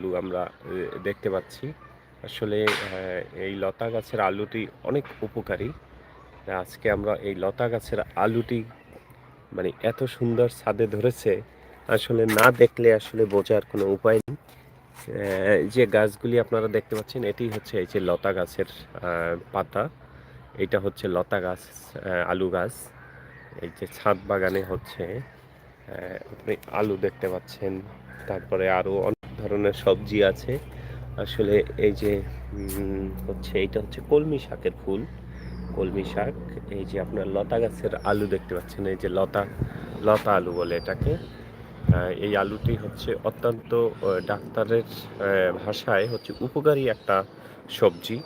আলু আমরা দেখতে পাচ্ছি। আসলে এই লতা গাছের আলুটি অনেক উপকারী। আজকে আমরা এই লতা গাছের আলুটি মানে এত সুন্দর ছাদে ধরেছে, আসলে না দেখলে আসলে বোঝার কোনো উপায় নেই। যে গাছগুলি আপনারা দেখতে পাচ্ছেন, এটি হচ্ছে এই যে লতা গাছের পাতা। এটা হচ্ছে লতা গাছ আলু গাছ। এই যে ছাদ বাগানে হচ্ছে আপনি আলু দেখতে পাচ্ছেন। তারপরে আরও অনেক ধরনের সবজি আছে। আসলে এই যে হচ্ছে, এইটা হচ্ছে কলমি শাকের ফুল। কলমি শাক, এই যে আপনার লতা গাছের আলু দেখতে পাচ্ছেন, এই যে লতা লতা আলু বলে এটাকে। এই আলুটি হচ্ছে অত্যন্ত ডাক্তারের ভাষায় হচ্ছে উপকারী একটা সবজি।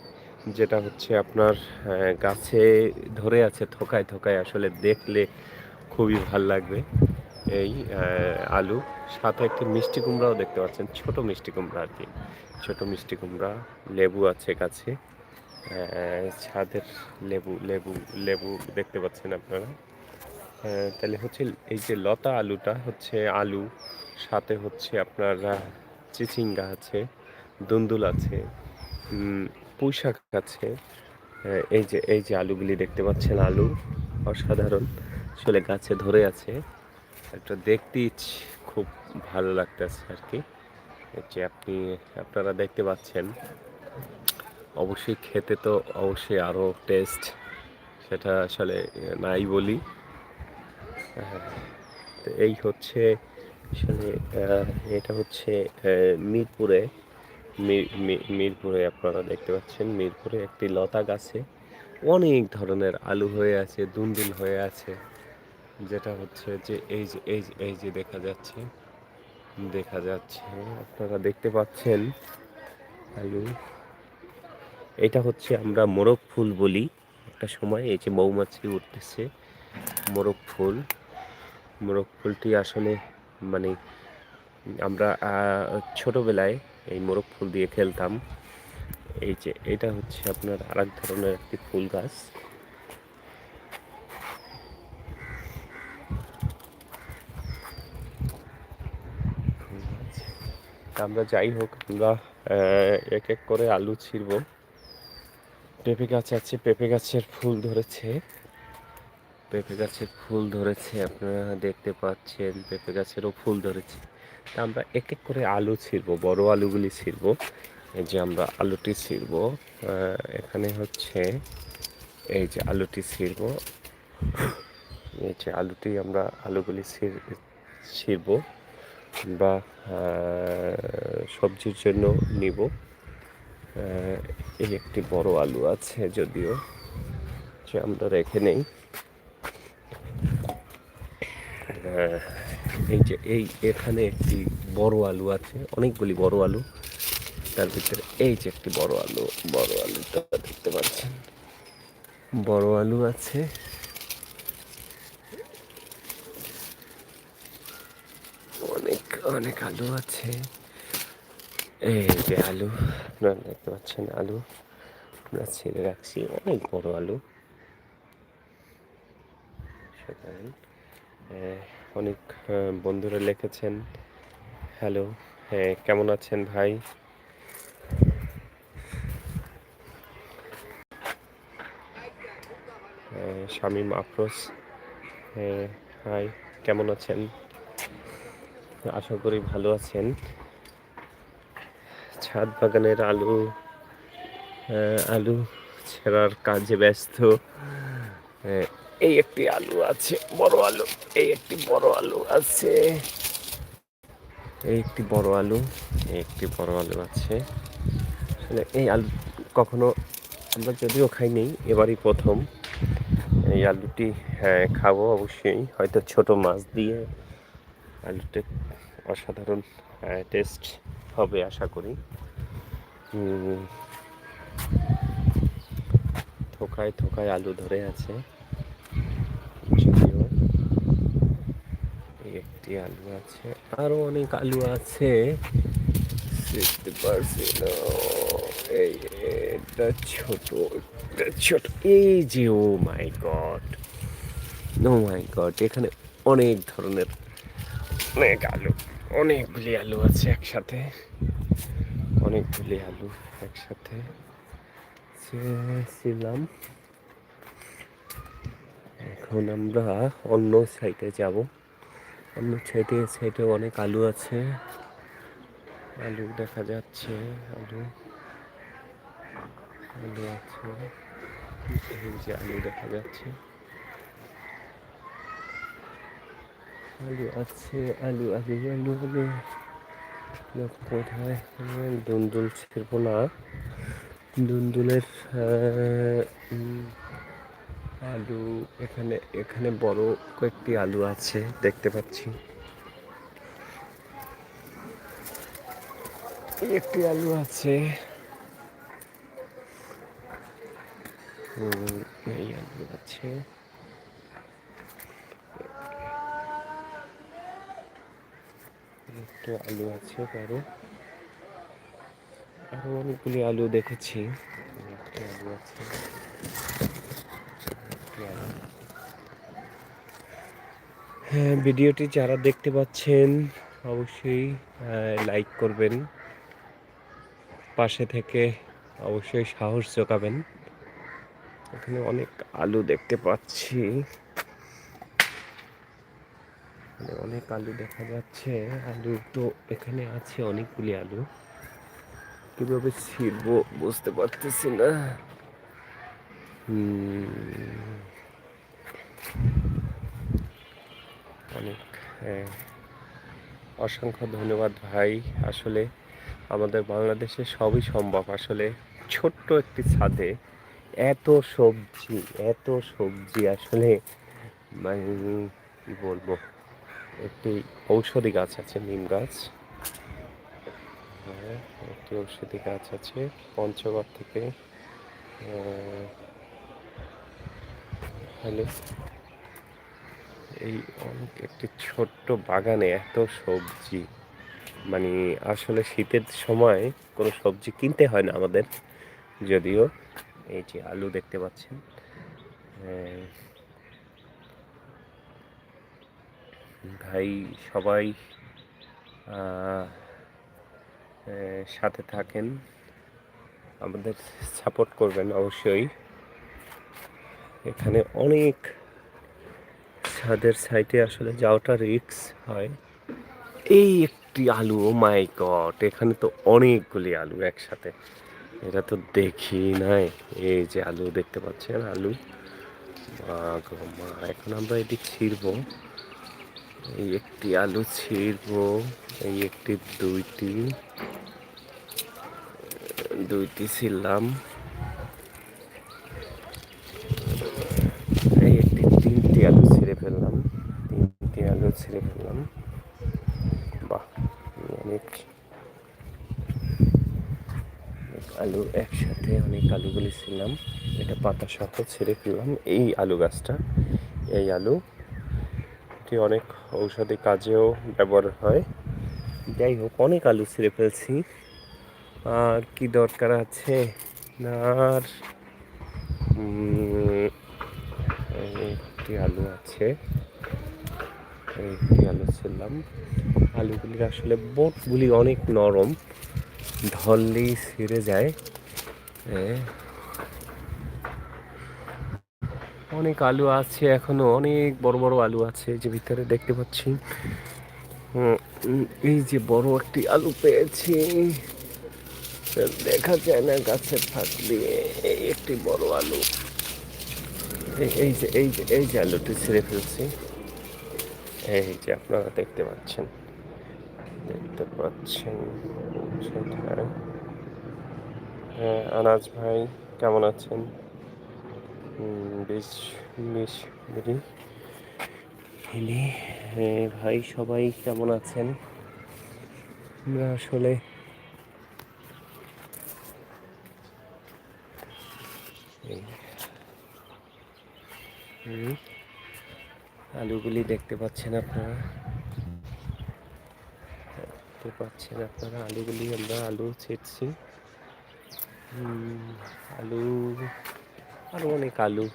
যেটা হচ্ছে আপনার গাছে ধরে আছে, থোকায় থোকায় আসলে দেখলে খুবই ভালো লাগবে। এই আলু সাথে একটি মিষ্টি কুমড়াও দেখতে পাচ্ছেন ছোট মিষ্টি কুমড়া আর কি। ছোট মিষ্টি কুমড়া লেবু আছে আহ, ছাদের লেবু লেবু লেবু দেখতে পাচ্ছেন আপনারা। তাহলে হচ্ছে এই যে লতা আলুটা হচ্ছে আলু সাথে হচ্ছে আপনার চিচিঙ্গা আছে দুন্দুল আছে পুঁই শাক আছে এই যে এই যে আলুগুলি দেখতে পাচ্ছেন আলু অসাধারণ। আসলে গাছে ধরে আছে। একটা দেখতেই ইচ- খুব ভালো লাগতেছে আর কি। যে আপনি, আপনারা দেখতে পাচ্ছেন, অবশ্যই খেতে তো অবশ্যই আরও টেস্ট সেটা আসলে নাই বলি। এই হচ্ছে আসলে এটা হচ্ছে মিরপুরে মিরপুরে আপনারা দেখতে পাচ্ছেন, মিরপুরে একটি লতা গাছে অনেক ধরনের আলু হয়ে আছে দুন্দুল হয়ে আছে। যেটা হচ্ছে যে এই যে এই যে এই যে দেখা যাচ্ছে দেখা যাচ্ছে, আপনারা দেখতে পাচ্ছেন আলু এটা হচ্ছে আমরা মোরগ ফুল বলি একটা সময়, এই যে মৌমাছি উঠতেছে, মোরগ ফুল, মোরগ ফুলটি আসলে মানে আমরা ছোটবেলায় এই মোরগ ফুল দিয়ে খেলতাম। এই যে, এটা হচ্ছে আপনার আরেক ধরনের একটি ফুল গাছ ফুল গাছ। তা আমরা যাই হোক, আমরা এক এক করে আলু ছিঁড়ব। পেঁপে গাছ আছে, পেঁপে গাছের ফুল ধরেছে। পেঁপে গাছের ফুল ধরেছে, আপনারা দেখতে পাচ্ছেন, পেঁপে গাছেরও ফুল ধরেছে। তা আমরা এক এক করে আলু ছিঁড়বো, বড় আলুগুলি ছিঁড়বো। এই যে আমরা আলুটি ছিঁড়বো এখানে হচ্ছে এই যে আলুটি ছিঁড়বো। এই যে আলুটি আমরা, আলুগুলি ছিঁড়, ছিঁড়বো। বা সবজির জন্য নিব। এই একটি বড় আলু আছে যদিও, যে আমরা রেখে নেই। এই যে, এই এখানে একটি বড় আলু আছে, অনেকগুলি বড় আলু। তার ভিতরে এই যে একটি বড় আলু, বড় আলুটা দেখতে পাচ্ছেন। বড় আলু আছে। অনেক আলু আছে। এই যে আলু, আপনারা দেখতে পাচ্ছেন আলু। আমরা ছেড়ে রাখছি অনেক বড় আলু। অনেক বন্ধুরা লিখেছেন, হ্যালো হ্যাঁ কেমন আছেন ভাই? শামীম আফরোজ হ্যাঁ হাই, কেমন আছেন? আশা করি ভালো আছেন। ছাদ বাগানের আলু আলু ছেঁড়ার কাজে ব্যস্ত। এই একটি আলু আছে, বড় আলু, এই একটি বড় আলু আছে। এই একটি বড় আলু, এই একটি বড় আলু আছে। আসলে এই আলু কখনো আমরা যদিও খাইনি এবারই প্রথম। এই আলুটি হ্যাঁ খাব অবশ্যই, হয়তো ছোট মাছ দিয়ে আলুতে অসাধারণ টেস্ট হবে আশা করি। থোকায় থোকায় আলু ধরে আছে। একটি আলু আছে, আরও অনেক আলু আছে। বুঝতে পারছি না এটা ছোট এটা ছোট। এই যে, ও মাই গড। ও মাই গড, এখানে অনেক ধরনের অনেক আলু অনেকগুলি আলু আছে একসাথে। অনেকগুলি আলু একসাথে। ছিলাম এখন আমরা অন্য সাইডে যাব। অন্য সাইডে সাইডে অনেক আলু আছে। আলু দেখা যাচ্ছে, আলু। আলু আছে। আলু দেখা যাচ্ছে। আলু আছে, আলু আলু আলু আলু কোথায়? দুন্দুল ছিড়ব না। দুন্দুলের আলু এখানে এখানে বড় কয়েকটি আলু আছে, দেখতে পাচ্ছি। একটি আলু আছে। এই আলু আছে। একটু আলু আছে বড় আরও অনেকগুলি আলু দেখেছি। আলু আছে। হ্যাঁ ভিডিওটি যারা দেখতে পাচ্ছেন, অবশ্যই লাইক করবেন। পাশে থেকে অবশ্যই সাহস জোগাবেন। এখানে অনেক আলু দেখতে পাচ্ছি। অনেক আলু দেখা যাচ্ছে। আলু তো এখানে আছে অনেকগুলি আলু। কীভাবে ছিড়ব বুঝতে পারতেছি না। অনেক হ্যাঁ। অসংখ্য ধন্যবাদ ভাই। আসলে আমাদের বাংলাদেশে সবই সম্ভব। আসলে ছোট্ট একটি ছাদে এত সবজি এত সবজি আসলে মানে কী বলব? একটি ঔষধি গাছ আছে, নিম গাছ। হ্যাঁ একটি ঔষধি গাছ আছে, পঞ্চগড় থেকে হ্যালো। এই অনেক একটি ছোট্ট বাগানে এত সবজি মানে আসলে শীতের সময় কোনো সবজি কিনতে হয় না আমাদের, যদিও এই যে আলু দেখতে পাচ্ছেন। ভাই সবাই সাথে থাকেন। আমাদের সাপোর্ট করবেন অবশ্যই। এখানে অনেক ছাদের সাইটে আসলে যাওয়াটা রিক্স হয়। এই একটি আলু ও মাই গড এখানে তো অনেকগুলি আলু একসাথে। এটা তো দেখি নাই। এই যে আলু দেখতে পাচ্ছেন, আলু। মা, এখন আমরা এটি ছিঁড়বো। এই একটি আলু ছিঁড়বো, এই একটি দুইটি দুইটি ছিললাম এই একটি তিনটি আলু ছিঁড়ে ফেললাম, তিনটি আলু ছিঁড়ে ফেললাম। বাহ অনেক আলু একসাথে অনেক আলুগুলি ছিলাম এটা পাতা সহ ছেড়ে ফেললাম। এই আলু গাছটা, এই আলু এটি অনেক ঔষধি কাজেও ব্যবহার হয়। যাই হোক, অনেক আলু ছিঁড়ে ফেলছি। আর কি দরকার আছে? আর একটি আলু আছে। একটি আলু ছিলাম আলুগুলি আসলে বোটগুলি অনেক নরম। ধরলেই ছিঁড়ে যায়। অনেক আলু আছে, এখনও অনেক বড় বড় আলু আছে যে ভিতরে দেখতে পাচ্ছি। এই যে বড় একটি আলু পেয়েছি। দেখা যায় না গাছের ফাঁক দিয়ে, এই একটি বড় আলু। এই যে এই যে এই যে আলুটি ছিঁড়ে ফেলছি। এই যে আপনারা দেখতে পাচ্ছেন। দেখতে পাচ্ছেন হ্যাঁ আনাজ ভাই, কেমন আছেন? বেশ বেশ বেরি ভাই, সবাই কেমন আছেন? আমরা আসলে আলুগুলি দেখতে পাচ্ছেন আপনারা। দেখতে পাচ্ছেন আপনারা, আলুগুলি আমরা আলু ছেড়ছি আলু আরও অনেক আলু।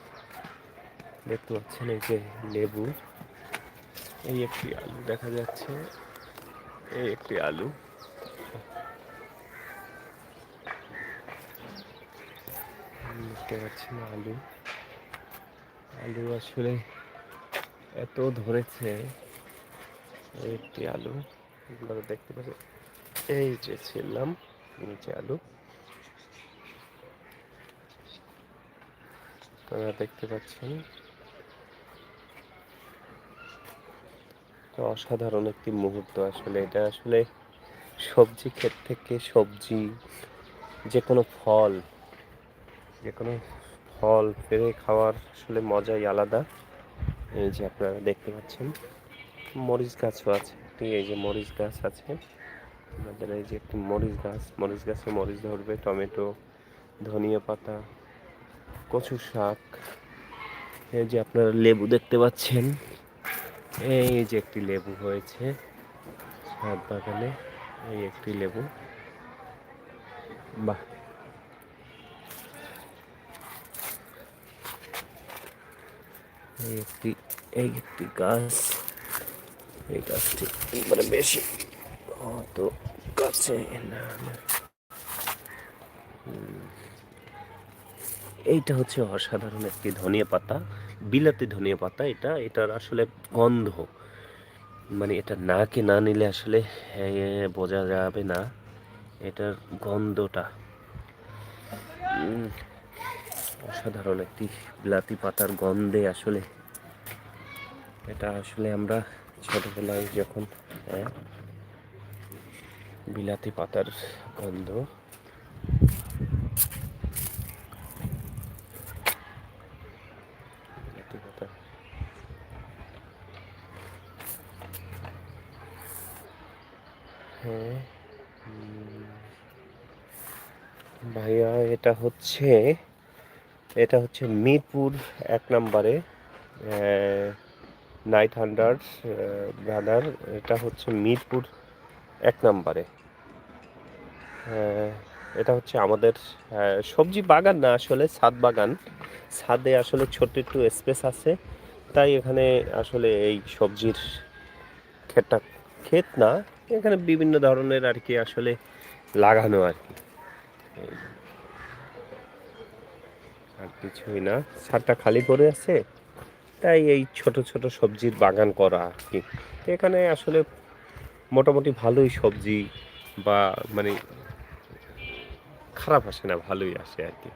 দেখতে পাচ্ছেন এই যে লেবু। এই একটি আলু দেখা যাচ্ছে। এই একটি আলু। দেখতে পাচ্ছি না আলু। আলু আসলে এত ধরেছে। একটি আলু। দেখতে পাচ্ছি এই যে ছিলাম, নিচে আলু। আপনারা দেখতে পাচ্ছেন। অসাধারণ একটি মুহূর্ত আসলে এটা। আসলে সবজি ক্ষেত থেকে সবজি যে কোনো ফল যে কোনো ফল পেরে খাওয়ার আসলে মজাই আলাদা। এই যে আপনারা দেখতে পাচ্ছেন, মরিচ গাছও আছে এই যে মরিচ গাছ আছে। আমাদের এই যে একটি মরিচ গাছ, মরিচ গাছে মরিচ ধরবে, টমেটো, ধনিয়া পাতা কচু শাক, এই যে আপনারা লেবু দেখতে পাচ্ছেন, এই যে একটি লেবু হয়েছে ছাদ বাগানে, এই একটি লেবু বাহ এই একটি এই একটি গাছ, এই গাছটি মানে বেশি গাছে না না। হুম। এইটা হচ্ছে অসাধারণ একটি ধনিয়া পাতা, বিলাতি ধনিয়া পাতা। এটা, এটার আসলে গন্ধ মানে এটা নাকে না নিলে আসলে বোঝা যাবে না। এটার গন্ধটা অসাধারণ একটি বিলাতি পাতার গন্ধে আসলে। এটা আসলে আমরা ছোটবেলায় যখন বিলাতি পাতার গন্ধ বিলাতি পাতা হ্যাঁ। ভাইয়া, এটা হচ্ছে এটা হচ্ছে মিরপুর এক নম্বরে নাইট হান্ড্রেড ব্রাদার এটা হচ্ছে মিরপুর এক নম্বরে। এটা হচ্ছে আমাদের সবজি বাগান না আসলে, ছাদ বাগান। ছাদে আসলে ছোট্ট একটু স্পেস আছে, তাই এখানে আসলে এই সবজির ক্ষেতটা, ক্ষেত না এখানে বিভিন্ন ধরনের আর কি আসলে লাগানো আর কি। আর কিছুই না, ছাদটা খালি পড়ে আছে, তাই এই ছোট ছোট সবজির বাগান করা আর কি। এখানে আসলে মোটামুটি ভালোই সবজি বা মানে খারাপ আসে না, ভালোই আসে আর কি।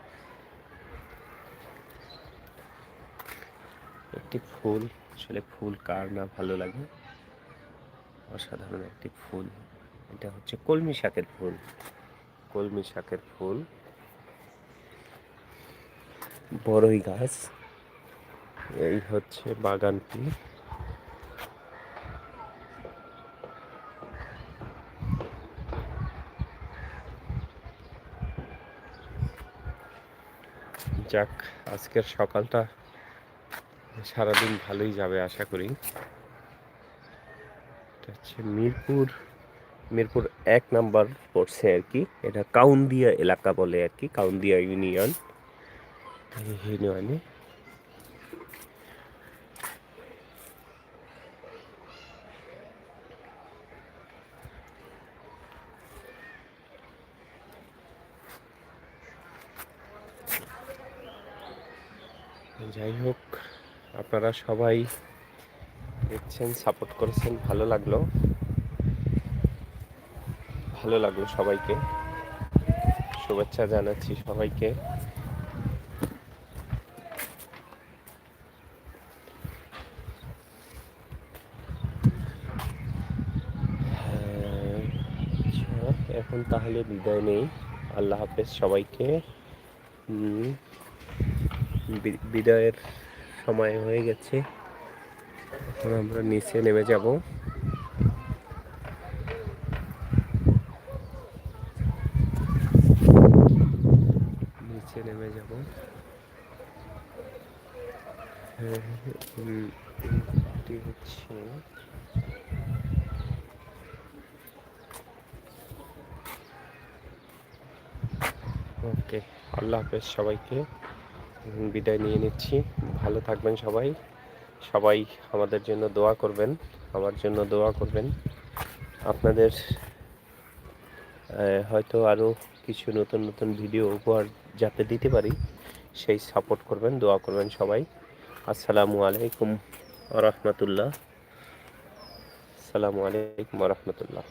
একটি ফুল, আসলে ফুল কার না ভালো লাগে। অসাধারণ একটি ফুল। এটা হচ্ছে কলমি শাকের ফুল। কলমি শাকের ফুল। বড়ই গাছ। এই হচ্ছে বাগানটি যাক, আজকের সকালটা সারাদিন ভালোই যাবে, আশা করি। এটা হচ্ছে মিরপুর মিরপুর এক নাম্বার পড়ছে আর কি। এটা কাউন্দিয়া এলাকা বলে আর কি, কাউন্দিয়া ইউনিয়ন, ইউনিয়নে। যাই হোক, আপনারা সবাই দেখছেন সাপোর্ট করেছেন ভালো লাগল। ভালো লাগল সবাইকে। শুভেচ্ছা জানাচ্ছি সবাইকে। আচ্ছা, এখন তাহলে বিদায় নেই। আল্লাহ হাফেজ সবাইকে। বিদায়ের সময় হয়ে গেছে। এখন আমরা নিচে নেমে যাব। নিচে নেমে যাব। হ্যাঁ, এটি হচ্ছে ওকে আল্লাহ হাফেজ সবাইকে। বিদায় নিয়ে নিচ্ছি। ভালো থাকবেন সবাই। সবাই আমাদের জন্য দোয়া করবেন, আমার জন্য দোয়া করবেন। আপনাদের হয়তো আরও কিছু নতুন নতুন ভিডিও উপহার যাতে দিতে পারি, সেই সাপোর্ট করবেন, দোয়া করবেন সবাই। আসসালামু আলাইকুম রহমতুল্লাহ। আসসালামু আলাইকুম রহমতুল্লাহ।